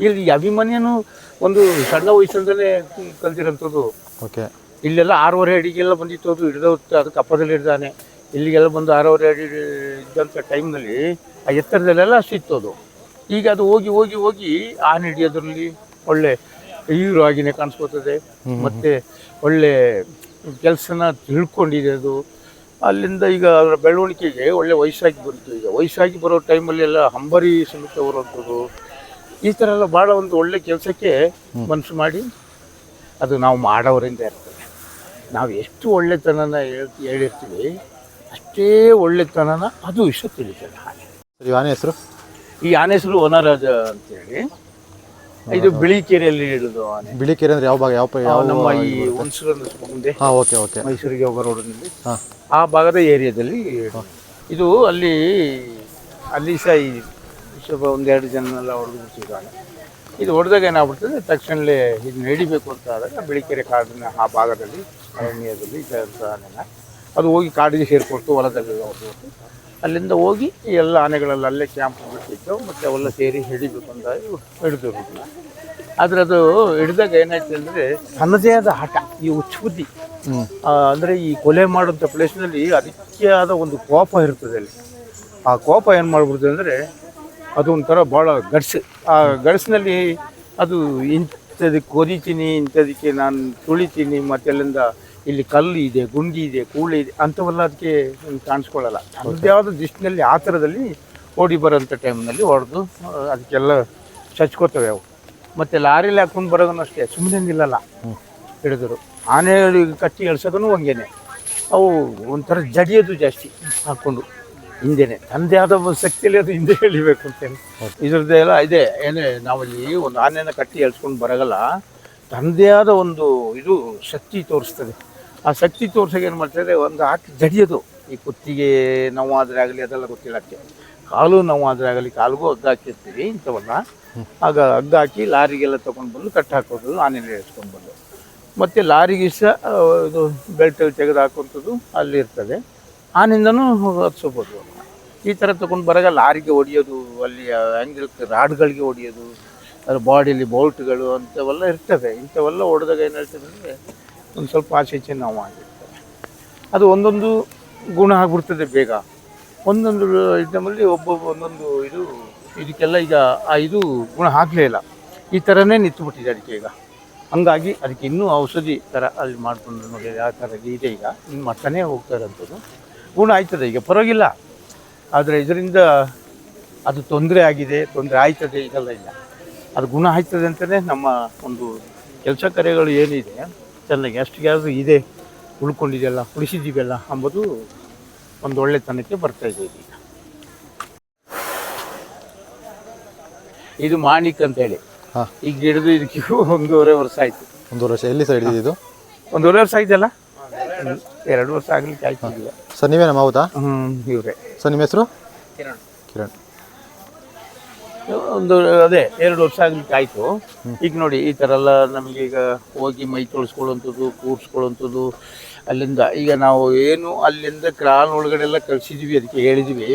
ಇಲ್ಲಿ ಅಭಿಮನ್ಯನು ಒಂದು ಸಣ್ಣ ವಯಸ್ಸಿಂದಲೇ ಕಲ್ತಿರೋಂಥದ್ದು. ಓಕೆ. ಇಲ್ಲೆಲ್ಲ ಆರೂವರೆ ಅಡಿಗೆಲ್ಲ ಬಂದಿತ್ತು ಅದು ಹಿಡಿದ ಅದಕ್ಕೆ ಕಪ್ಪದಲ್ಲಿ ಹಿಡ್ದಾನೆ ಇಲ್ಲಿಗೆಲ್ಲ ಬಂದು ಆರೂವರೆ ಅಡಿ ಇದ್ದಂಥ ಟೈಮ್ನಲ್ಲಿ ಆ ಎತ್ತರದಲ್ಲೆಲ್ಲ ಸಿಕ್ತು ಅದು. ಈಗ ಅದು ಹೋಗಿ ಹೋಗಿ ಹೋಗಿ ಆನೆ ಹಿಡಿಯೋದ್ರಲ್ಲಿ ಒಳ್ಳೆ ಹೀರೋ ಆಗಿನೇ ಕಾಣಿಸ್ಕೊತದೆ. ಮತ್ತೆ ಒಳ್ಳೆ ಕೆಲಸನ ತಿಳ್ಕೊಂಡಿದೆ ಅದು. ಅಲ್ಲಿಂದ ಈಗ ಅದರ ಬೆಳವಣಿಗೆಗೆ ಒಳ್ಳೆ ವಯಸ್ಸಾಗಿ ಬರುತ್ತೆ ಈಗ. ವಯಸ್ಸಾಗಿ ಬರೋ ಟೈಮಲ್ಲಿ ಎಲ್ಲ ಹಂಬರಿ ಸಮೇತ ಬರುವಂಥದ್ದು. ಈ ಥರ ಎಲ್ಲ ಭಾಳ ಒಂದು ಒಳ್ಳೆ ಕೆಲಸಕ್ಕೆ ಮನಸ್ಸು ಮಾಡಿ ಅದು ನಾವು ಮಾಡೋರಿಂದ ಇರ್ತದೆ. ನಾವು ಎಷ್ಟು ಒಳ್ಳೆತನನ ಹೇಳಿ ಹೇಳಿರ್ತೀವಿ ಅಷ್ಟೇ ಒಳ್ಳೆತನನ ಅದು ಇಷ್ಟ ತಿಳಿತದೆ ಹಾಗೆ. ಸರಿ ಆನೆ ಹೆಸರು? ಈ ಆನೆ ಹೆಸರು ವನರಾಜ ಅಂತೇಳಿ. ಇದು ಬಿಳಿಕೆರೆಯಲ್ಲಿ ಇರೋದು ಆನೆ. ಬಿಳಿಕೆರೆ ಅಂದ್ರೆ ಯಾವ ಭಾಗ ಯಾವ ಯಾವ ನಮ್ಮ ಈ ಹುಣಸೂರು ಮುಂದೆ ಹಾಂ ಓಕೆ ಓಕೆ. ಮೈಸೂರಿಗೆ ಹೋಗೋ ರೋಡಿನಲ್ಲಿ. ಹಾಂ. ಆ ಭಾಗದ ಏರಿಯಾದಲ್ಲಿ ಇದು ಅಲ್ಲಿ ಅಲ್ಲಿ ಸಹ ಈ ಸ್ವಲ್ಪ ಒಂದೆರಡು ಜನನೆಲ್ಲ ಹೊಡೆದು ಬಿಡ್ತಿದ್ದಾನೆ ಇದು ಹೊಡೆದಾಗ ಏನಾಗ್ಬಿಡ್ತದೆ? ತಕ್ಷಣಲ್ಲಿ ಇದನ್ನ ಹಿಡಿಬೇಕು ಅಂತ ಆದಾಗ ಬೆಳಿಕೆರೆ ಕಾಡಿನ ಆ ಭಾಗದಲ್ಲಿ ಅರಣ್ಯದಲ್ಲಿ ಇದ್ದಂಥ ಆನೆನ ಅದು ಹೋಗಿ ಕಾಡಿಗೆ ಸೇರಿಕೊಡ್ತು ಹೊಲದಲ್ಲಿ ಹೊಡೆದು ಅಲ್ಲಿಂದ ಹೋಗಿ ಎಲ್ಲ ಆನೆಗಳೆಲ್ಲ ಅಲ್ಲೇ ಕ್ಯಾಂಪ್ ಬಿಟ್ಟಿದ್ದವು ಮತ್ತು ಅವೆಲ್ಲ ಸೇರಿ ಹಿಡಿಬೇಕು ಅಂತ ಹಿಡಿದು ಆದರೆ ಅದು ಹಿಡಿದಾಗ ಏನಾಯ್ತು ಅಂದರೆ ತನ್ನದೇ ಆದ ಹಠ ಈ ಹುಚ್ಚು ಬುದ್ಧಿ. ಹ್ಞೂ ಅಂದ್ರೆ ಈ ಕೊಲೆ ಮಾಡುವಂಥ ಪ್ಲೇಸ್ನಲ್ಲಿ ಅದಕ್ಕೆ ಆದ ಒಂದು ಕೋಪ ಇರ್ತದೆ ಅಲ್ಲಿ. ಆ ಕೋಪ ಏನು ಮಾಡ್ಬಿಡ್ತದೆ ಅಂದರೆ ಅದು ಒಂಥರ ಭಾಳ ಗಡ್ಸು. ಆ ಗಡ್ಸ್ನಲ್ಲಿ ಅದು ಇಂಥದಕ್ಕೆ ಕೊದಿತೀನಿ ಇಂಥದಕ್ಕೆ ನಾನು ತುಳಿತೀನಿ ಮತ್ತೆ ಅಲ್ಲಿಂದ ಇಲ್ಲಿ ಕಲ್ಲು ಇದೆ ಗುಂಡಿ ಇದೆ ಕೂಳಿ ಇದೆ ಅಂಥವೆಲ್ಲ ಅದಕ್ಕೆ ಕಾಣಿಸ್ಕೊಳ್ಳಲ್ಲ. ಅದೇ ಯಾವುದೋ ದೃಷ್ಟಿನಲ್ಲಿ ಆ ಥರದಲ್ಲಿ ಓಡಿ ಬರೋಂಥ ಟೈಮ್ನಲ್ಲಿ ಹೊಡೆದು ಅದಕ್ಕೆಲ್ಲ ಚಚ್ಕೋತವೆ ಅವು. ಮತ್ತು ಲಾರಿಲಿ ಹಾಕ್ಕೊಂಡು ಬರೋದನ್ನು ಅಷ್ಟೇ ಸುಮ್ಮನೆ ನಿಲ್ಲಲ್ಲ ಹಿಡಿದರು. ಆನೆ ಕಟ್ಟಿ ಎಳ್ಸೋದನ್ನು ಹಂಗೇನೆ. ಅವು ಒಂಥರ ಜಡಿಯೋದು ಜಾಸ್ತಿ ಹಾಕ್ಕೊಂಡು. ಹಿಂದೆನೆ. ತಂದೆ ಆದ ಒಂದು ಶಕ್ತಿಯಲ್ಲಿ ಅದು ಹಿಂದೆ ಎಳಿಬೇಕು ಅಂತ ಹೇಳಿ. ಎಲ್ಲ ಇದೆ. ಏನೇ ನಾವಲ್ಲಿ ಒಂದು ಆನೆನ ಕಟ್ಟಿ ಎಳ್ಸ್ಕೊಂಡು ಬರಗಲ್ಲ. ತಂದೆ ಆದ ಒಂದು ಇದು ಶಕ್ತಿ ತೋರಿಸ್ತದೆ. ಆ ಶಕ್ತಿ ತೋರ್ಸೋಕೆ ಏನು ಮಾಡ್ತಾರೆ? ಒಂದು ಹಾಕಿ ಜಡಿಯೋದು. ಈ ಕುತ್ತಿಗೆ ನೋವಾದರೆ ಆಗಲಿ ಅದೆಲ್ಲ ಗೊತ್ತಿಲ್ಲ ಅದಕ್ಕೆ ಕಾಲು ನೋವಾದರೆ ಆಗಲಿ ಕಾಲಿಗೂ ಹಗ್ಗ ಹಾಕಿರ್ತೀವಿ ಇಂಥವನ್ನ. ಆಗ ಹಗ್ಗ ಹಾಕಿ ಲಾರಿಗೆಲ್ಲ ತೊಗೊಂಡು ಬಂದು ಕಟ್ಟಿ ಹಾಕೋದು ಆನೆಲೆ ಎಳ್ಸ್ಕೊಂಡು ಬಂದು. ಮತ್ತು ಲಾರಿಗೆ ಸಹ ಇದು ಬೆಲ್ಟ್ ತೆಗೆದು ಹಾಕುವಂಥದ್ದು ಅಲ್ಲಿ ಇರ್ತದೆ. ಆನಿಂದನೂ ಹತ್ಸ್ಬೋದು ಈ ಥರ ತೊಗೊಂಡು ಬರಾಗ ಲಾರಿಗೆ ಹೊಡಿಯೋದು, ಅಲ್ಲಿ ಆ್ಯಂಗಲ್ ರಾಡ್ಗಳಿಗೆ ಹೊಡಿಯೋದು ಅದ್ರ ಬಾಡಿಲಿ ಬೋಲ್ಟ್ಗಳು ಅಂಥವೆಲ್ಲ ಇರ್ತವೆ. ಇಂಥವೆಲ್ಲ ಹೊಡೆದಾಗ ಏನು ಹೇಳ್ತದೆ ಅಂದರೆ, ಒಂದು ಸ್ವಲ್ಪ ಆಚೆ ಈಚೆ ನಾವು ಆಗಿರ್ತವೆ. ಅದು ಒಂದೊಂದು ಗುಣ ಆಗ್ಬಿಡ್ತದೆ ಬೇಗ. ಒಂದೊಂದು ಇದರಲ್ಲಿ ಒಬ್ಬೊಬ್ಬ ಒಂದೊಂದು ಇದು, ಇದಕ್ಕೆಲ್ಲ ಈಗ ಆ ಇದು ಗುಣ ಆಗಲೇ ಇಲ್ಲ. ಈ ಥರನೇ ನಿಂತುಬಿಟ್ಟಿದೆ ಅದಕ್ಕೆ ಈಗ. ಹಂಗಾಗಿ ಅದಕ್ಕೆ ಇನ್ನೂ ಔಷಧಿ ಥರ ಅಲ್ಲಿ ಮಾಡಿಕೊಂಡು ನೋಡಿ ಯಾವ ಥರ ಇದೆ ಈಗ. ಇನ್ನು ಮಾಡ್ತಾನೆ ಹೋಗ್ತಾ ಇರೋಂಥದ್ದು ಗುಣ ಆಯ್ತದೆ. ಈಗ ಪರವಾಗಿಲ್ಲ. ಆದರೆ ಇದರಿಂದ ಅದು ತೊಂದರೆ ಆಗಿದೆ. ತೊಂದರೆ ಆಯ್ತದೆ ಇದೆಲ್ಲ ಇಲ್ಲ. ಅದು ಗುಣ ಆಯ್ತದೆ ಅಂತಲೇ ನಮ್ಮ ಒಂದು ಕೆಲಸ ಕಾರ್ಯಗಳು ಏನಿದೆ ಚೆನ್ನಾಗಿ ಅಷ್ಟಿಗೆ ಅದು ಇದೆ ಉಳ್ಕೊಂಡಿದೆಯಲ್ಲ ಉಳಿಸಿದ್ದೀವಲ್ಲ ಅಂಬುದು ಒಂದು ಒಳ್ಳೆತನಕ್ಕೆ ಬರ್ತಾ ಇದೆ ಈಗ ಇದು ಮಾಣಿಕ್ ಅಂತೇಳಿ. ಹೇಳಿ ಈಗ ಹಿಡಿದು ಇದಕ್ಕೆ ಒಂದೂವರೆ ವರ್ಷ ಆಯ್ತು. ಒಂದು ವರ್ಷ. ಎಲ್ಲಿ ಸೈಡ್ ಇದು ಒಂದೂವರೆ ವರ್ಷ ಆಯ್ತಲ್ಲ. ಎರಡು ವರ್ಷ ಆಗ್ಲಿಕ್ಕೆ ಆಯ್ತು ಸರ್ ನೀವೇ ನಮ್ಮ ಹೌದಾ? ಹ್ಞೂ ಇವರೇ. ಸರ್ ನಿಮ್ಮ ಹೆಸರು? ಕಿರಣ್. ಒಂದು ಅದೇ ಎರಡು ವರ್ಷ ಆಗ್ಲಿಕ್ಕೆ ಆಯ್ತು. ಈಗ ನೋಡಿ ಈ ಥರ ಎಲ್ಲ ನಮಗೀಗ ಈಗ ಹೋಗಿ ಮೈ ತೊಳ್ಸ್ಕೊಳ್ಳೋಂಥದ್ದು ಕೂರಿಸ್ಕೊಳ್ಳುವಂಥದ್ದು ಅಲ್ಲಿಂದ. ಈಗ ನಾವು ಏನು ಅಲ್ಲಿಂದ ಕ್ರಾಲ್ ಒಳಗಡೆ ಎಲ್ಲ ಕಳ್ಸಿದ್ವಿ ಅದಕ್ಕೆ ಹೇಳಿದ್ವಿ.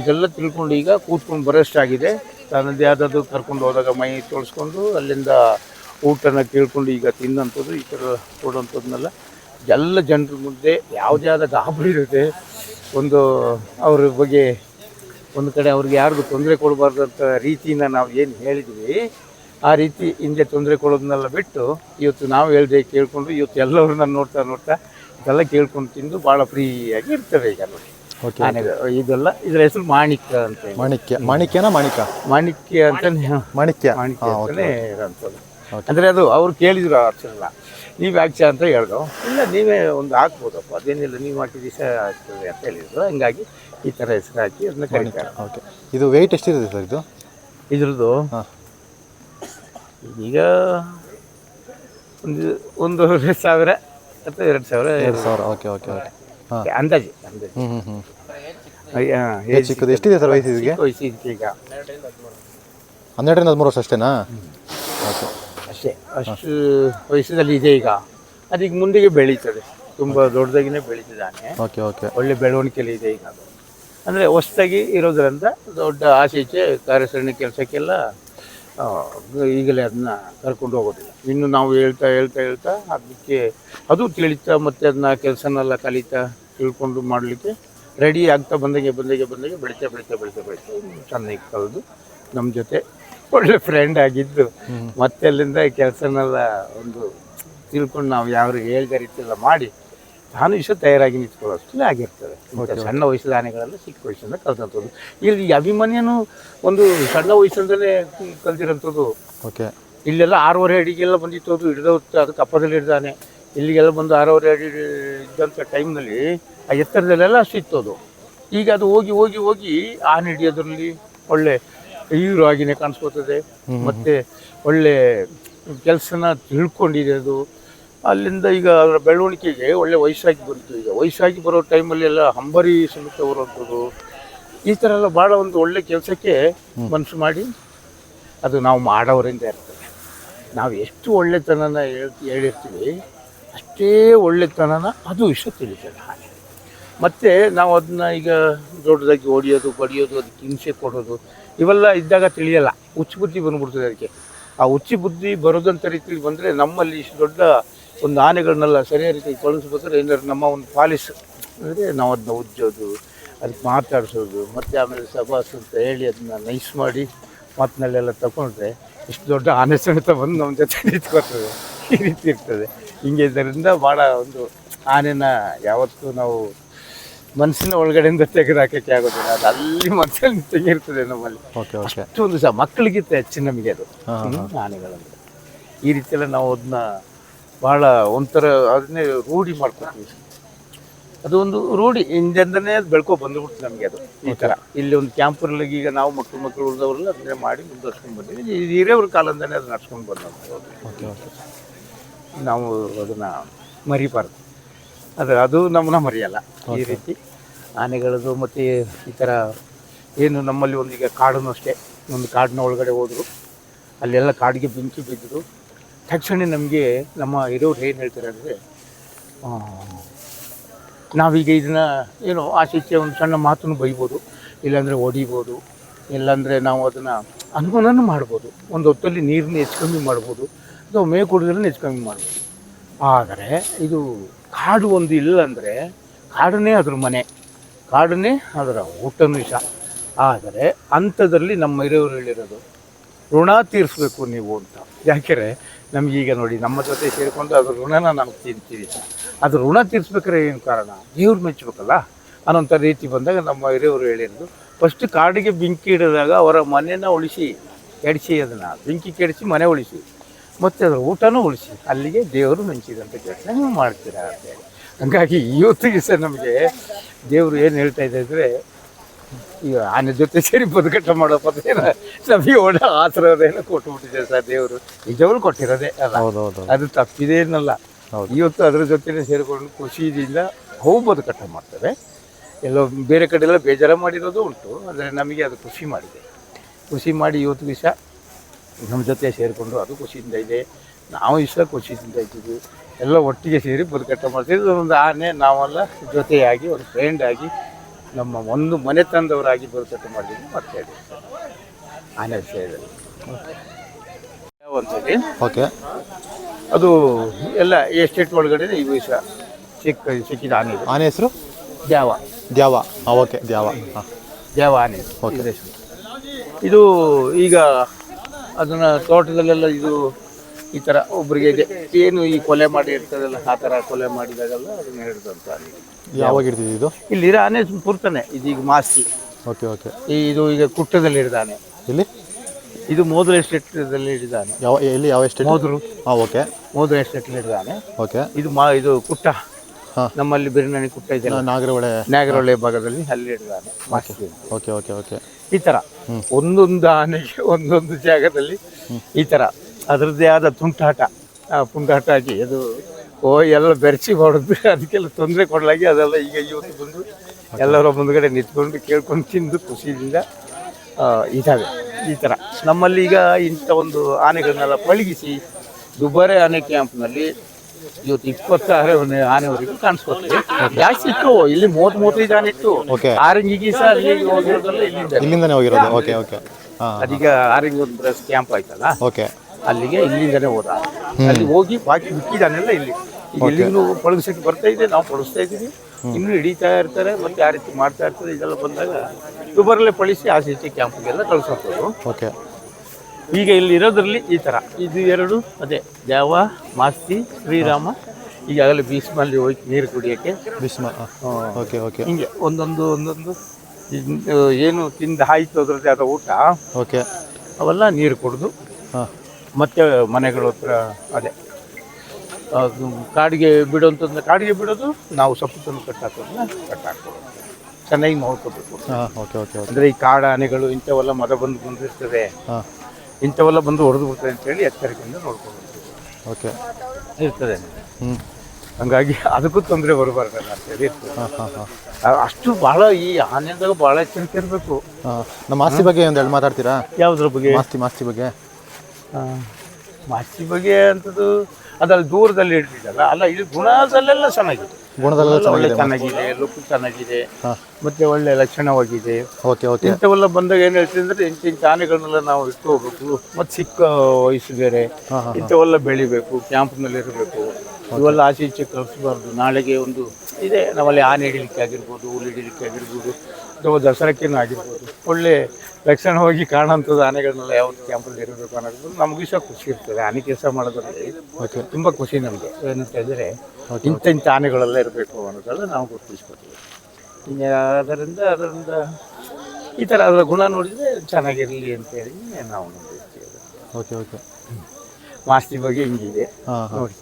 ಇದೆಲ್ಲ ತಿಳ್ಕೊಂಡು ಈಗ ಕೂತ್ಕೊಂಡು ಬರೋಷ್ಟಾಗಿದೆ ತನ್ನದೇ ಆದದ್ದು ಕರ್ಕೊಂಡು ಹೋದಾಗ ಮೈ ತೊಳ್ಸ್ಕೊಂಡು ಅಲ್ಲಿಂದ ಊಟನ ಕೇಳ್ಕೊಂಡು ಈಗ ತಿನ್ನೋಂಥದ್ದು ಈ ಥರ ಕೊಡೋಂಥದ್ದನ್ನೆಲ್ಲ ಎಲ್ಲ ಜನರ ಮುಂದೆ ಯಾವುದೇ ಆದ ಗಾಬರಿ ಇರುತ್ತೆ. ಒಂದು ಅವ್ರ ಬಗ್ಗೆ ಒಂದು ಕಡೆ ಅವ್ರಿಗೆ ಯಾರಿಗೂ ತೊಂದರೆ ಕೊಡಬಾರ್ದಂಥ ಅಂತ ರೀತಿನ ನಾವು ಏನು ಹೇಳಿದ್ವಿ. ಆ ರೀತಿ ಹಿಂದೆ ತೊಂದರೆ ಕೊಡೋದನ್ನೆಲ್ಲ ಬಿಟ್ಟು ಇವತ್ತು ನಾವು ಹೇಳಿದೆ ಕೇಳಿಕೊಂಡು ಇವತ್ತು ಎಲ್ಲರನ್ನ ನೋಡ್ತಾ ನೋಡ್ತಾ ಇದೆಲ್ಲ ಕೇಳ್ಕೊಂಡು ತಿಂದು ಭಾಳ ಫ್ರೀಯಾಗಿ ಇರ್ತವೆ ಈಗ ನೋಡಿ. ಇದೆಲ್ಲ ಇದರ ಹೆಸರು ಮಾಣಿಕ್ಯ ಅಂತ ಮಾಣಿಕ್ಯ ಮಾಣಿಕ್ಯನ ಮಾಣಿಕ? ಮಾಣಿಕ್ಯ ಅಂತಾನೆ ಮಾಣಿಕ್ಯ. ಮಾಣಿಕ್ಯ ಅಂತಲೇ ಅಂತಾನೆ ಇರೋಂಥದ್ದು. ಅಂದರೆ ಅದು ಅವ್ರು ಕೇಳಿದ್ರು ಅಕ್ಷರಲ್ಲ ನೀವು ಯಾಕೆ ಅಂತ ಹೇಳ್ದು? ಇಲ್ಲ ನೀವೇ ಒಂದು ಹಾಕ್ಬೋದಪ್ಪ. ಅದೇನಿಲ್ಲ ನೀವು ಹಾಕಿದ ದಿವಸ ಆಗ್ತದೆ ಅಂತ ಹೇಳಿದ್ರು. ಹಂಗಾಗಿ ಈ ಥರ ಹೆಸರು ಹಾಕಿ ಅದನ್ನ ಕರೀತಾರೆ. ಓಕೆ. ಇದು ವೆಯ್ಟ್ ಎಷ್ಟಿರುತ್ತೆ ಸರ್ ಇದು? ಇದ್ರದ್ದು ಹಾಂ. ಈಗ ಒಂದು ಒಂದೂವರೆ ಸಾವಿರ ಅಥವಾ ಎರಡು ಸಾವಿರ ಎರಡು ಸಾವಿರ. Okay okay okay. ಅಂದಾಜು ಅಂದಾಜು. ಹ್ಞೂ ಹ್ಞೂ ಹ್ಞೂ ಚಿಕ್ಕದು ಎಷ್ಟಿದೆ ಸರ್ ವಯಸ್ಸು ಇದಕ್ಕೆ ಚಿಕ್ಕ ವಯಸ್ಸು ಇದಕ್ಕೆ ಈಗ? ಹನ್ನೆರಡರಿಂದ ಹದಿಮೂರು ವರ್ಷ ಅಷ್ಟೇನಾ? ಓಕೆ. ಅಷ್ಟೇ ಅಷ್ಟು ವಯಸ್ಸಿನಲ್ಲಿ ಇದೆ ಈಗ. ಅದೀಗ ಮುಂದೆಗೆ ಬೆಳೀತದೆ. ತುಂಬ ದೊಡ್ಡದಾಗಿನೇ ಬೆಳೀತಿದ್ದಾನೆ. ಓಕೆ ಓಕೆ ಒಳ್ಳೆ ಬೆಳವಣಿಗೆಯಲ್ಲಿ ಇದೆ ಈಗ ಅದು. ಅಂದರೆ ಹೊಸದಾಗಿ ಇರೋದ್ರಿಂದ ದೊಡ್ಡ ಆಸೆ ಈಚೆ ಕಾರ್ಯಾಚರಣೆ ಕೆಲಸಕ್ಕೆಲ್ಲ ಆ, ಈಗಲೇ ಅದನ್ನ ಕರ್ಕೊಂಡು ಹೋಗೋದಿಲ್ಲ. ಇನ್ನು ನಾವು ಹೇಳ್ತಾ ಹೇಳ್ತಾ ಹೇಳ್ತಾ ಅದಕ್ಕೆ ಅದು ತಿಳಿತಾ ಮತ್ತೆ ಅದನ್ನ ಕೆಲಸನೆಲ್ಲ ಕಲಿತಾ ತಿಳ್ಕೊಂಡು ಮಾಡಲಿಕ್ಕೆ ರೆಡಿ ಆಗ್ತಾ ಬಂದಂಗೆ ಬಂದಂಗೆ ಬಂದಂಗೆ ಬೆಳಿತಾ ಬೆಳೀತಾ ಬೆಳೀತಾ ಬೆಳಿತಾ ಚೆನ್ನಾಗಿ ಕಲ್ದು ನಮ್ಮ ಜೊತೆ ಒಳ್ಳೆ ಫ್ರೆಂಡ್ ಆಗಿದ್ದು. ಮತ್ತೆ ಅಲ್ಲಿಂದ ಕೆಲಸನೆಲ್ಲ ಒಂದು ತಿಳ್ಕೊಂಡು ನಾವು ಯಾವ ಹೇಳಿದ ರೀತಿಯೆಲ್ಲ ಮಾಡಿ ನಾನು ಇಷ್ಟು ತಯಾರಾಗಿ ನಿಂತ್ಕೊಳ್ಳೋಷ್ಟೇ ಆಗಿರ್ತದೆ. ಸಣ್ಣ ವಯಸ್ಸಿನ ಆನೆಗಳೆಲ್ಲ ಚಿಕ್ಕ ವಯಸ್ಸಿಂದ ಕಲ್ತಂಥದ್ದು. ಇಲ್ಲಿ ಅಭಿಮನ್ಯನು ಒಂದು ಸಣ್ಣ ವಯಸ್ಸಿಂದಲೇ ಕಲ್ತಿರೋಂಥದ್ದು. ಓಕೆ ಇಲ್ಲೆಲ್ಲ ಆರೂವರೆ ಅಡಿಗೆಲ್ಲ ಬಂದಿತ್ತು ಅದು ಹಿಡಿದ ಅದು ಕಪ್ಪದಲ್ಲಿ ಹಿಡ್ದಾನೆ ಇಲ್ಲಿಗೆಲ್ಲ ಬಂದು ಆರೂವರೆ ಅಡಿ ಇದ್ದಂಥ ಟೈಮ್ನಲ್ಲಿ ಆ ಎತ್ತರದಲ್ಲೆಲ್ಲ ಅದು ಈಗ ಅದು ಹೋಗಿ ಹೋಗಿ ಹೋಗಿ ಆನೆ ಹಿಡಿಯೋದ್ರಲ್ಲಿ ಒಳ್ಳೆ ಹೀರೋ ಆಗಿನೇ ಕಾಣಿಸ್ಕೊತದೆ ಮತ್ತು ಒಳ್ಳೆ ಕೆಲಸನ ತಿಳ್ಕೊಂಡಿದೆ ಅದು. ಅಲ್ಲಿಂದ ಈಗ ಅದರ ಬೆಳವಣಿಗೆಗೆ ಒಳ್ಳೆ ವಯಸ್ಸಾಗಿ ಬಂತು ಈಗ. ವಯಸ್ಸಾಗಿ ಬರೋ ಟೈಮಲ್ಲಿ ಎಲ್ಲ ಹಂಬರಿ ಸಮೇತ ಬರುವಂಥದ್ದು. ಈ ಥರ ಎಲ್ಲ ಭಾಳ ಒಂದು ಒಳ್ಳೆ ಕೆಲಸಕ್ಕೆ ಮನಸ್ಸು ಮಾಡಿ ಅದು ನಾವು ಮಾಡೋರಿಂದ ಇರ್ತದೆ ನಾವು ಎಷ್ಟು ಒಳ್ಳೆತನನ ಹೇಳ್ತಿ ಹೇಳಿರ್ತೀವಿ ಅಷ್ಟೇ ಒಳ್ಳೆತನ ಅದು ವಿಷಯ ತಿಳಿತದೆ ಹಾಗೆ. ಮತ್ತು ನಾವು ಅದನ್ನ ಈಗ ದೊಡ್ಡದಾಗಿ ಹೊಡಿಯೋದು ಬಡಿಯೋದು ಅದಕ್ಕೆ ಹಿಂಸೆ ಕೊಡೋದು ಇವೆಲ್ಲ ಇದ್ದಾಗ ತಿಳಿಯಲ್ಲ. ಹುಚ್ಚು ಬುದ್ಧಿ ಬಂದ್ಬಿಡ್ತದೆ ಅದಕ್ಕೆ. ಆ ಹುಚ್ಚು ಬುದ್ಧಿ ಬರೋದಂಥ ರೀತಿಯಲ್ಲಿ ಬಂದರೆ ನಮ್ಮಲ್ಲಿ ಇಷ್ಟು ದೊಡ್ಡ ಒಂದು ಆನೆಗಳನ್ನೆಲ್ಲ ಸರಿಯಾದ ರೀತಿಯಲ್ಲಿ ಕಳಿಸ್ಬೇಕಾದ್ರೆ ಏನಾದ್ರು ನಮ್ಮ ಒಂದು ಪಾಲಿಸ್. ಅಂದರೆ ನಾವು ಅದನ್ನ ಉಜ್ಜೋದು, ಅದಕ್ಕೆ ಮಾತಾಡಿಸೋದು, ಮತ್ತು ಆಮೇಲೆ ಸಭಾಸ್ ಅಂತ ಹೇಳಿ ಅದನ್ನ ನೈಸ್ ಮಾಡಿ ಮಾತಿನಲ್ಲೆಲ್ಲ ತಗೊಂಡ್ರೆ ಇಷ್ಟು ದೊಡ್ಡ ಆನೆ ಸಮೇತ ಬಂದು ನಮ್ಮ ಜೊತೆ ನಿಂತ್ಕೊಳ್ತದೆ. ಈ ರೀತಿ ಇರ್ತದೆ. ಹಿಂಗೆ ಇದರಿಂದ ಭಾಳ ಒಂದು ಆನೆನ ಯಾವತ್ತೂ ನಾವು ಮನಸ್ಸಿನ ಒಳಗಡೆಯಿಂದ ತೆಗೆದುಹಾಕಕ್ಕೆ ಆಗೋದಿಲ್ಲ. ಅದು ಅಲ್ಲಿ ಮನಸ್ಸಲ್ಲಿ ತೆಗಿರ್ತದೆ ನಮ್ಮಲ್ಲಿ. ಓಕೆ ಓಕೆ ಅಷ್ಟೊಂದು ಸಹ ಮಕ್ಕಳಿಗಿಂತ ಹೆಚ್ಚು ನಮಗೆ ಅದು. ಹ್ಮ್, ಆನೆಗಳಂದ್ರೆ ಈ ರೀತಿಯೆಲ್ಲ ನಾವು ಅದನ್ನ ಭಾಳ ಒಂಥರ ಅದನ್ನೇ ರೂಢಿ ಮಾಡ್ಕೊತೀವಿ. ಅದು ಒಂದು ರೂಢಿ. ಹಿಂದೆಂದನೇ ಅದು ಬೆಳ್ಕೊ ಬಂದ್ಬಿಡ್ತು ನಮಗೆ ಅದು. ಈ ಥರ ಇಲ್ಲಿ ಒಂದು ಕ್ಯಾಂಪರಲ್ಲಿ ಈಗ ನಾವು ಮಕ್ಕಳು ಮಕ್ಕಳು ಉಳಿದವರೆಲ್ಲ ಅದನ್ನೇ ಮಾಡಿ ಮುಂದುವರ್ಸ್ಕೊಂಡು ಬಂದಿದ್ದೀವಿ ಇದು ಹಿರಿಯವ್ರ ಕಾಲದಿಂದನೇ ಅದು ನಡ್ಸ್ಕೊಂಡು ಬಂದ ಓಕೆ ಓಕೆ ನಾವು ಅದನ್ನು ಮರಿಬಾರ್ದು. ಅದು ಅದು ನಮ್ಮ ಮರೆಯಲ್ಲ ಈ ರೀತಿ ಆನೆಗಳದು ಮತ್ತು ಈ ಥರ ಏನು ನಮ್ಮಲ್ಲಿ ಒಂದು ಈಗ ಕಾಡನ್ನು ಅಷ್ಟೇ ಒಂದು ಕಾಡಿನ ಒಳಗಡೆ ಹೋದರು ಅಲ್ಲೆಲ್ಲ ಕಾಡಿಗೆ ಬೆಂಕಿ ಬಿದ್ದರು ತಕ್ಷಣ ನಮಗೆ ನಮ್ಮ ಹಿರಿಯವ್ರು ಏನು ಹೇಳ್ತಾರೆ ಅಂದರೆ ನಾವೀಗ ಇದನ್ನ ಏನು ಆಚೆ ಒಂದು ಸಣ್ಣ ಮಾತನ್ನು ಬೈಬೋದು ಇಲ್ಲಾಂದರೆ ಹೊಡಿಬೋದು ಇಲ್ಲಾಂದರೆ ನಾವು ಅದನ್ನು ಅನುಮಾನನೂ ಮಾಡ್ಬೋದು. ಒಂದು ಹೊತ್ತಲ್ಲಿ ನೀರನ್ನ ಹೆಚ್ಚು ಕಮ್ಮಿ ಮಾಡ್ಬೋದು ಅಥವಾ ಮೇ ಕುಡಿದ್ರೂ ಹೆಚ್ಚು ಕಮ್ಮಿ ಮಾಡ್ಬೋದು. ಆದರೆ ಇದು ಕಾಡು ಒಂದು ಇಲ್ಲ ಅಂದರೆ ಕಾಡನ್ನೇ ಅದ್ರ ಮನೆ. ಕಾಡನ್ನೇ ಅದರ ಊಟನೂ ಇಷ್ಟ ಆದರೆ ಅಂಥದ್ರಲ್ಲಿ ನಮ್ಮ ಹಿರಿಯವರು ಹೇಳಿರೋದು, ಋಣ ತೀರಿಸ್ಬೇಕು ನೀವು ಅಂತ. ಯಾಕೆಂದರೆ ನಮಗೀಗ ನೋಡಿ, ನಮ್ಮ ಜೊತೆ ಸೇರಿಕೊಂಡು ಅದ್ರ ಋಣನ ನಾವು ತಿಂತೀವಿ ಅದು ಋಣ ತೀರಿಸ್ಬೇಕಾದ್ರೆ ಏನು ಕಾರಣ? ದೇವ್ರು ಮೆಚ್ಚಬೇಕಲ್ಲ ಅನ್ನೋಂಥ ರೀತಿ ಬಂದಾಗ ನಮ್ಮ ಹಿರಿಯವರು ಹೇಳಿರೋದು ಫಸ್ಟ್ ಕಾಡಿಗೆ ಬೆಂಕಿ ಇಡಿದಾಗ ಅವರ ಮನೆಯನ್ನು ಉಳಿಸಿ, ಕೆಡಿಸಿ ಅದನ್ನು. ಬೆಂಕಿ ಕೆಡಿಸಿ ಮನೆ ಉಳಿಸಿ. ಮತ್ತು ಅದರ ಊಟನೂ ಉಳಿಸಿ. ಅಲ್ಲಿಗೆ ದೇವರು ಮೆಂಚಿದಂಥ ಕೆಲಸ ನೀವು ಮಾಡ್ತೀರಾ ಅಂತ ಹೇಳಿ. ಹಂಗಾಗಿ ಇವತ್ತು ದಿವಸ ನಮಗೆ ದೇವರು ಏನು ಹೇಳ್ತಾ ಇದೆ ಅಂದರೆ ಈಗ ಆನೆ ಜೊತೆ ಸೇರಿ ಬದುಕಟ್ಟ ಮಾಡೋ ಪದ ನಮಗೆ ಒಳ್ಳೆ ಕೊಟ್ಟು ಕೊಟ್ಟುಬಿಟ್ಟಿದೆ ಸರ್ ದೇವರು. ನಿಜವಲ್ಲಿ ಕೊಟ್ಟಿರೋದೇ ಅಲ್ಲ. ಹೌದು ಹೌದು ಅದು ತಪ್ಪಿದೆ ಏನಲ್ಲ ಇವತ್ತು ಅದರ ಜೊತೆನೇ ಸೇರಿಕೊಂಡು ಖುಷಿಯಿಂದ ಹೂ ಬದುಕಟ್ಟ ಮಾಡ್ತಾರೆ ಎಲ್ಲೋ ಬೇರೆ ಕಡೆ ಎಲ್ಲ ಬೇಜಾರ ಮಾಡಿರೋದು ಉಂಟು ಆದರೆ ನಮಗೆ ಅದು ಖುಷಿ ಮಾಡಿದೆ. ಖುಷಿ ಮಾಡಿ ಇವತ್ತು ದಿವಸ ನಮ್ಮ ಜೊತೆ ಸೇರಿಕೊಂಡು ಅದು ಖುಷಿಯಿಂದ ಇದೆ. ನಾವು ಇಷ್ಟ ಖುಷಿಯಿಂದ ಇದ್ದೀವಿ. ಎಲ್ಲ ಒಟ್ಟಿಗೆ ಸೇರಿ ಬದುಕಟ್ಟ ಮಾಡ್ತೀವಿ. ಒಂದು ಆನೆ ನಾವೆಲ್ಲ ಜೊತೆಯಾಗಿ ಒಂದು ಫ್ರೆಂಡ್ ಆಗಿ ನಮ್ಮ ಒಂದು ಮನೆ ತಂದವರಾಗಿ ಬದುಕಟ್ಟ ಮಾಡಿದ್ದೀವಿ ಮತ್ತೆ ಹೇಳಿ. ಆನೆ ವಿಷಯದಲ್ಲಿ ಒಂದ್ಸತಿ ಓಕೆ. ಅದು ಎಲ್ಲ ಎಸ್ಟೇಟ್ ಒಳಗಡೆ ಈ ವಿಷಯ. ಸಿಕ್ಕ ಸಿಕ್ಕಿದ ಆನೆ ಇದು. ಆನೆ ಹೆಸರು? ದ್ಯಾವ. ದ್ಯಾವ. ಓಕೆ. ದ್ಯಾವ. ಹಾಂ. ದ್ಯಾವ ಆನೆ ಓಕೆ. ಇದು ಈಗ ಅದನ್ನ ತೋಟದಲ್ಲೆಲ್ಲ ಇದು ಈ ಥರ ಒಬ್ಬರಿಗೆ ಇದೆ. ಏನು ಈ ಕೊಲೆ ಮಾಡಿ ಇರ್ತದಲ್ಲ ಆ ಥರ ಕೊಲೆ ಮಾಡಿದಾಗೆಲ್ಲ ಅದನ್ನ ಹಿಡಿದಂತ ಇದು. ಯಾವಾಗ ಹಿಡ್ದಿದ್ದು ಇದು? ಇಲ್ಲಿ ಆನೆ ಪುರ್ತನೆ ಇದೀಗ ಮಾಸ್ತಿ ಓಕೆ ಓಕೆ. ಈ ಇದು ಈಗ ಕುಟ್ಟದಲ್ಲಿ ಹಿಡಿದಾನೆ. ಇಲ್ಲಿ ಇದು ಮೋದ್ರ ಎಸ್ಟೇಟ್ದಲ್ಲಿ ಹಿಡಿದಾನೆ. ಯಾವ ಎಲ್ಲಿ ಯಾವ ಎಸ್ಟೇಟ್? ಮೋದ್ರು. ಹಾಂ ಓಕೆ. ಮೋದ್ರ ಎಸ್ಟೇಟ್ಲಿ ಹಿಡಿದಾನೆ. ಓಕೆ. ಇದು ಮಾ ಇದು ಕುಟ್ಟ. ನಮ್ಮಲ್ಲಿ ಬಿರಿಯಾನಿ ಕುಟ್ಟ ಇದೆ. ನಾಗರಹೊಳೆ. ನಾಗರಹೊಳೆ ಭಾಗದಲ್ಲಿ ಅಲ್ಲಿ ಹಿಡಿದಾನೆ ಮಾಸ್ತಿ ಓಕೆ ಓಕೆ ಓಕೆ. ಈ ಥರ ಒಂದೊಂದು ಆನೆಗೆ ಒಂದೊಂದು ಜಾಗದಲ್ಲಿ ಈ ಥರ ಅದರದ್ದೇ ಆದ ತುಂಟಾಟ. ಆ ಪುಂಡಾಟ ಹಾಕಿ ಅದು ಓ ಎಲ್ಲ ಬೆರೆಸಿ ಹೊಡೆದು ಅದಕ್ಕೆಲ್ಲ ತೊಂದರೆ ಕೊಡಲಾಗಿ ಅದೆಲ್ಲ ಈಗ ಇವತ್ತು ಬಂದು ಎಲ್ಲರ ಮುಂದ್ಗಡೆ ನಿಂತ್ಕೊಂಡು ಕೇಳ್ಕೊಂಡು ತಿಂದು ಖುಷಿಯಿಂದ ಇದಾವೆ. ಇದ್ದಾವೆ ಈ ಥರ ನಮ್ಮಲ್ಲಿ ಈಗ ಇಂಥ ಒಂದು ಆನೆಗಳನ್ನೆಲ್ಲ ಪಳಗಿಸಿ ದುಬಾರೆ ಆನೆ ಕ್ಯಾಂಪ್ನಲ್ಲಿ ಇವತ್ತು ಇಪ್ಪತ್ತಾರು ಆನೆವರೆಗೂ ಕಾಣಿಸ್ಕೊತೀವಿ ಜಾಸ್ತಿ ಇತ್ತು. ಇಲ್ಲಿ ಮೂವತ್ತು ಮೂವತ್ತೈದು ಆನೆ ಇತ್ತು. ಓಕೆ ಆರೆಂಜ್ ಸಹ ಅಲ್ಲಿ ಹೋಗಿರೋದಲ್ಲ ಇಲ್ಲಿಂದ ಇಲ್ಲಿಂದನೇ ಹೋಗಿರೋದು. ಓಕೆ ಓಕೆ ಅದೀಗ ಆರೆಂಜ್ ಒಂದು ಕ್ಯಾಂಪ್ ಆಯ್ತಲ್ಲ? ಓಕೆ ಅಲ್ಲಿಗೆ ಇಲ್ಲಿಂದನೇ ಹೋದ. ಅಲ್ಲಿ ಹೋಗಿ ಬಾಕಿ ಬಿಕ್ಕಿದಾನೆಲ್ಲ ಇಲ್ಲಿ. ಎಲ್ಲಿಗೂ ಪಳಗಿಸಕ್ಕೆ ಬರ್ತಾ ಇದೆ ನಾವು ಪಳಗಿಸ್ತಾ ಇದ್ದೀವಿ. ಇನ್ನೂ ಹಿಡಿತಾ ಇರ್ತಾರೆ ಮತ್ತೆ ಆ ರೀತಿ ಮಾಡ್ತಾ ಇರ್ತಾರೆ. ಇದೆಲ್ಲ ಬಂದಾಗ ಇಬ್ಬರಲ್ಲೇ ಪಳಿಸಿ ಆ ಸಿಟಿ ಕ್ಯಾಂಪ್ಗೆಲ್ಲ ಕಳ್ಸೋದು ಓಕೆ ಈಗ ಇಲ್ಲಿ ಇರೋದ್ರಲ್ಲಿ ಈ ಥರ ಇದು ಎರಡು ಅದೇ ದೇವ ಮಾಸ್ತಿ ಶ್ರೀರಾಮ. ಈಗಾಗಲೇ ಭೀಷ್ಮಲ್ಲಿ ಹೋಗಿ ನೀರು ಕುಡಿಯೋಕ್ಕೆ. Bhishma okay okay. ಹಿಂಗೆ ಒಂದೊಂದು ಒಂದೊಂದು. ಏನು ತಿಂದು ಆಯಿತು ಅದರದ್ದೇ ಆದ ಊಟ. ಓಕೆ. ಅವೆಲ್ಲ ನೀರು ಕುಡಿದು ಹಾಂ. ಮತ್ತೆ ಮನೆಗಳ ಹತ್ರ ಅದೇ. ಕಾಡಿಗೆ ಬಿಡೋಂಥದ್ದು ಕಾಡಿಗೆ ಬಿಡೋದು ನಾವು ಸೊಪ್ಪು ತಂದು ಕಟ್ಟಾಕೋದನ್ನ ಕಟ್ಟಾಕೋದು ಚೆನ್ನಾಗಿ ನೋಡ್ಕೋಬೇಕು ಹಾಂ ಓಕೆ ಓಕೆ ಅಂದರೆ ಈ ಕಾಡ ಆನೆಗಳು ಇಂಥವೆಲ್ಲ ಮದ ಬಂದು ಬಂದಿರ್ತದೆ. ಹಾಂ. ಇಂಥವೆಲ್ಲ ಬಂದು ಹೊಡೆದು ಬಿಡ್ತದೆ ಅಂತೇಳಿ ಎಚ್ಚರಿಕೆಯಿಂದ ನೋಡ್ಕೊಂಡು ಓಕೆ. ಇರ್ತದೆ. ಹ್ಞೂ ಹಂಗಾಗಿ ಅದಕ್ಕೂ ತೊಂದರೆ ಬರಬಾರ್ದಲ್ಲ ಅಂತೇಳಿ ಅಷ್ಟು ಭಾಳ ಈ ಆನೆದಾಗ ಭಾಳ ಎಚ್ಚರಿಕೆ ಇರಬೇಕು. ನಮ್ಮ ಆಸ್ತಿ ಬಗ್ಗೆ ಒಂದು ಎರಡು ಮಾತಾಡ್ತೀರಾ? ಯಾವುದ್ರ ಬಗ್ಗೆ? ಮಾಸ್ತಿ ಮಾಸ್ತಿ ಬಗ್ಗೆ. ಮಾಸ್ತಿ ಬಗ್ಗೆ ಅಂತದ್ದು ಅದ್ರಲ್ಲಿ ದೂರದಲ್ಲಿ ಇಡ್ತಿದ್ದಲ್ಲ. ಅಲ್ಲ ಇದು ಗುಣದಲ್ಲೆಲ್ಲ ಚೆನ್ನಾಗಿದೆ. ಗುಣದಲ್ಲ ಒಳ್ಳೆ ಚೆನ್ನಾಗಿದೆ. ಲುಕ್ ಚೆನ್ನಾಗಿದೆ ಮತ್ತೆ ಒಳ್ಳೆ ಲಕ್ಷಣವಾಗಿದೆ ಓಕೆ ಓಕೆ. ಇಂಥವೆಲ್ಲ ಬಂದಾಗ ಏನು ಹೇಳ್ತೀವಿ ಅಂದ್ರೆ ಇಂಥ ಇಂಥ ಆನೆಗಳನ್ನೆಲ್ಲ ನಾವು ಇಟ್ಟು ಹೋಗ್ಬೇಕು. ಮತ್ತು ಚಿಕ್ಕ ವಯಸ್ಸು ಬೇರೆ ಇಂಥವೆಲ್ಲ ಬೆಳಿಬೇಕು ಕ್ಯಾಂಪ್ನಲ್ಲಿ ಇರಬೇಕು. ಇವೆಲ್ಲ ಆಚೆ ಈಚೆ ಕಳಿಸ್ಬಾರ್ದು. ನಾಳೆಗೆ ಒಂದು ಇದೆ ನಾವಲ್ಲಿ ಆನೆ ಹಿಡಿಲಿಕ್ಕೆ ಆಗಿರ್ಬೋದು ಹುಲಿ ಹಿಡಿಲಿಕ್ಕೆ ಆಗಿರ್ಬೋದು. ಅಥವಾ ದಸರಕ್ಕೇನು ಆಗಿರ್ಬೋದು. ಒಳ್ಳೆ ತಕ್ಷಣವಾಗಿ ಕಾಣುವಂಥದ್ದು ಆನೆಗಳನ್ನೆಲ್ಲ ಯಾವತ್ತು ಕ್ಯಾಂಪಲ್ಲಿ ಇರಬೇಕು ಅನ್ನೋದು ನಮಗೂ ಸಹ ಖುಷಿ ಇರ್ತದೆ. ಆನೆ ಕೆಲಸ ಮಾಡೋದ್ರಲ್ಲಿ ಓಕೆ ತುಂಬ ಖುಷಿ ನಮಗೆ. ಏನಂತ ಹೇಳಿದ್ರೆ ಇಂಥ ಇಂಥ ಆನೆಗಳೆಲ್ಲ ಇರಬೇಕು ಅನ್ನೋದೆಲ್ಲ ನಾವು ಗುರುತಿಸ್ಕೊತೀವಿ. ಈಗ ಅದರಿಂದ ಅದರಿಂದ ಈ ಥರ ಅದರ ಗುಣ ನೋಡಿದರೆ ಚೆನ್ನಾಗಿರಲಿ ಅಂತೇಳಿ ನಾವು ನೋಡಿರ್ತೀವಿ ಓಕೆ ಓಕೆ ಮಾಸ್ತಿ ಬಗ್ಗೆ ಹಿಂಗಿದೆ. ನೋಡಿ.